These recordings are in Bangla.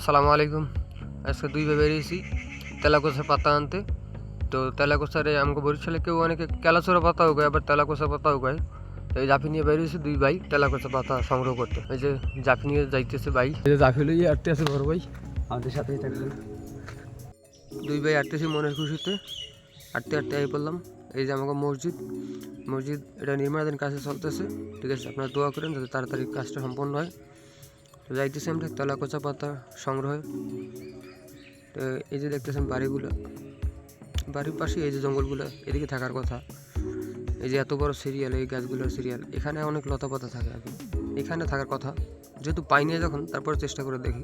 আসসালামু আলাইকুম। আজকে দুই ভাই বেরিয়েছি তেলাকোষা পাতা আনতে। তো তেলাকোষারে আমাকে বরিশালে কেউ অনেকে কেলাচোরা পাতাও গায় আবার তেলাকোষা পাতাও গায় তো এই জাফি নিয়ে বেরিয়েছে দুই ভাই তেলাকোষা পাতা সংগ্রহ করতে। এই যে জাফি নিয়ে যাইতেছে ভাই। এই যে জাফি লইয়ে আটতে আছে বড় ভাই আমাদের সাথেই থাকবেন দুই ভাই আটতেছি মনের খুশিতে। আটতে আটতে আই পড়লাম। এই যে আমাকে মসজিদ মসজিদ এটা নির্মাণাধীন কাজে চলতেছে। ঠিক আছে আপনারা দোয়া করেন যাতে তাড়াতাড়ি কাজটা সম্পন্ন হয়। যাইতেছি আমরা তেলাকোচা পাতা সংগ্রহ তো এই যে দেখতেছেন বাড়িগুলো বাড়ির পাশে এই যে জঙ্গলগুলো এদিকে থাকার কথা এই যে এত বড় সিরিয়াল এই গাছগুলোর সিরিয়াল এখানে অনেক লতা পাতা থাকে আর এখানে থাকার কথা যেহেতু পাইনি যখন তারপরে চেষ্টা করে দেখি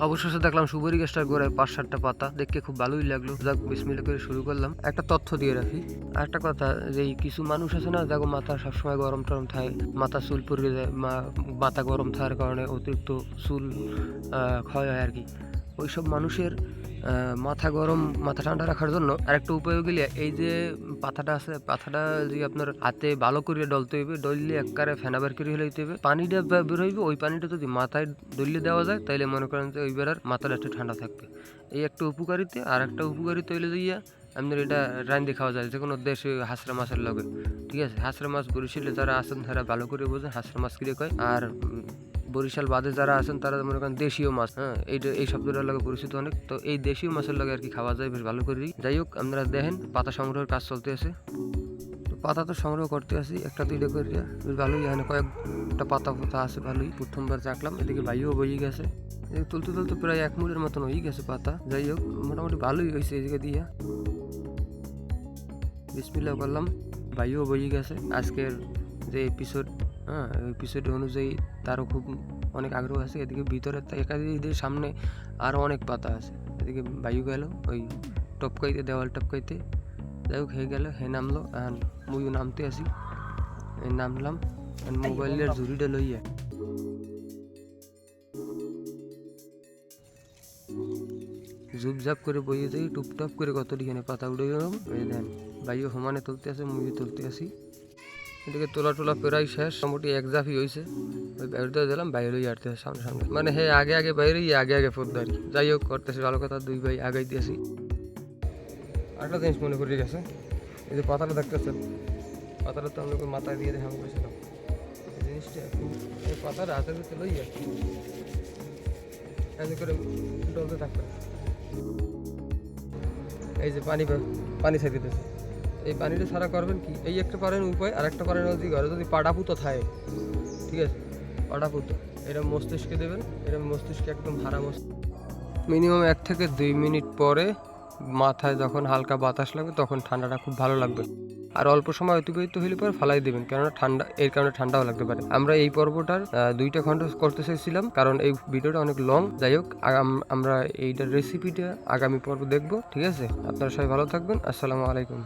অবশেষে দেখলাম সুবরি গাছটার গোড়ায় পাঁচ সাতটা পাতা। দেখতে খুব ভালোই লাগল। যাক বিসমিল্লা করে শুরু করলাম। একটা তথ্য দিয়ে রাখি। আর একটা কথা, যে কিছু মানুষ আছে না, দেখো মাথা সবসময় গরম টরম থাকে। মাথা চুল পড়ে যায় মাথা গরম থাকার কারণে অতিরিক্ত চুল ক্ষয় হয় আর কি। ওইসব মানুষের মাথা গরম, মাথা ঠান্ডা রাখার জন্য আরেকটা উপায় গেলে এই যে পাথাটা আছে, পাথাটা যদি আপনার হাতে ভালো করে ডলতে হইবে ডললে একবারে ফেনা বের করে হইতে হবে পানিটা বের হইবে, ওই পানিটা যদি মাথায় ডললে দেওয়া যায় তাহলে মনে করেন যে ওই বেড়ার মাথাটা একটু ঠান্ডা থাকবে। এই একটা উপকারিতা আর একটা উপকারিতা হইলে যাইয়া আপনার এটা রান্ধে খাওয়া যায়, যে কোনো দেশে হাঁসরা মাছের লগে। ঠিক আছে? হাঁসরা মাছ বরিশালে যারা আছেন, তারা ভালো করে বোঝেন, হাঁসরা মাছ কিরে কয়? আর বরিশাল বাদে যারা আছেন, তারা মনে করেন দেশীয় মাছ হ্যাঁ এইটা এই শব্দটার লাগে পরিচিত অনেক। তো এই দেশীয় মাছের লাগে আর কি খাওয়া যায়, বেশ ভালো করেই। যাই হোক, আপনারা দেখেন, পাতা সংগ্রহের কাজ চলতে আছে। তো পাতা তো সংগ্রহ করতে আসি একটা দুইটা করে ভালোই, এখানে কয়েকটা পাতা পাতা আছে, ভালোই। প্রথমবার চাকলাম, এদিকে ভাইও বই গেছে। তুলতে তুলতে প্রায় এক মুড়ের মতন হয়ে গেছে পাতা। যাই হোক, মোটামুটি ভালোই হয়েছে এদিকে দিয়া। বিসমিল্লা করলাম, ভাইও বই গেছে। আজকের যে এপিসোড হ্যাঁ এপিসোড অনুযায়ী তারও খুব অনেক আগ্রহ আছে। এদিকে ভিতরে একাধিকদের সামনে আরও অনেক পাতা আছে। এদিকে বায়ু গেল ওই টপকাইতে দেওয়াল টপকাইতে। যাই হোক হয়ে গেল হে নামলো আর মুইও নামতে আসি। নামলাম মোবাইলের ঝুড়িটা লইয়া। ঝুপঝাপ করে বইয়ে যাই টুপটাপ করে কত দিখানে পাতা উঠে গেলাম। দেন বাইও সমানে তুলতে আসে মুই তুলতে আসি। এদিকে তোলা টোলা প্রায় শেষ। মোটামুটি এক জাফি হয়েছে ওই বাইরে দিলাম বাইরেই আটতে সামনে সামনে। মানে হে, আগে আগে বাইরেই আগে আগে ফোদ্দারি যাই হোক, করতেছি। ভালো কথা, দুই ভাই আগাইতে দিয়েছি। আরেকটা জিনিস মনে করে গেছে। এই যে পাতাটা দেখতেছেন, পাতাটা তো আমরা মাথায় দিয়ে দেখা করেছিলাম এই জিনিসটা এই পাতাটা হাতের ভিতরে লইয়া এমনি করে ডলতে এই যে পানি পানি ছেড়ে এই পানিটা ছাড়া করবেন কি? এই একটা পারেন উপায় আর একটা পারেন যদি ঘরে যদি পাটাপুতো থাকে, ঠিক আছে? পাটাপুতো এটা মস্তিষ্কে দেবেন, এটা মস্তিষ্কে একদম হারা মস্তিষ্ক। মিনিমাম এক থেকে দুই মিনিট পরে মাথায় যখন হালকা বাতাস লাগবে, তখন ঠান্ডাটা খুব ভালো লাগবে। আর অল্প সময় অতিবাহিত হলে পরে ফালাই দেবেন, কেননা ঠান্ডা, এর কারণে ঠান্ডাও লাগতে পারে। আমরা এই পর্বটার দুইটা খণ্ড করতে চাইছিলাম, কারণ এই ভিডিওটা অনেক লং। যাই হোক আমরা এইটার রেসিপিটা আগামী পর্ব দেখব, ঠিক আছে? আপনারা সবাই ভালো থাকবেন, আসসালামু আলাইকুম।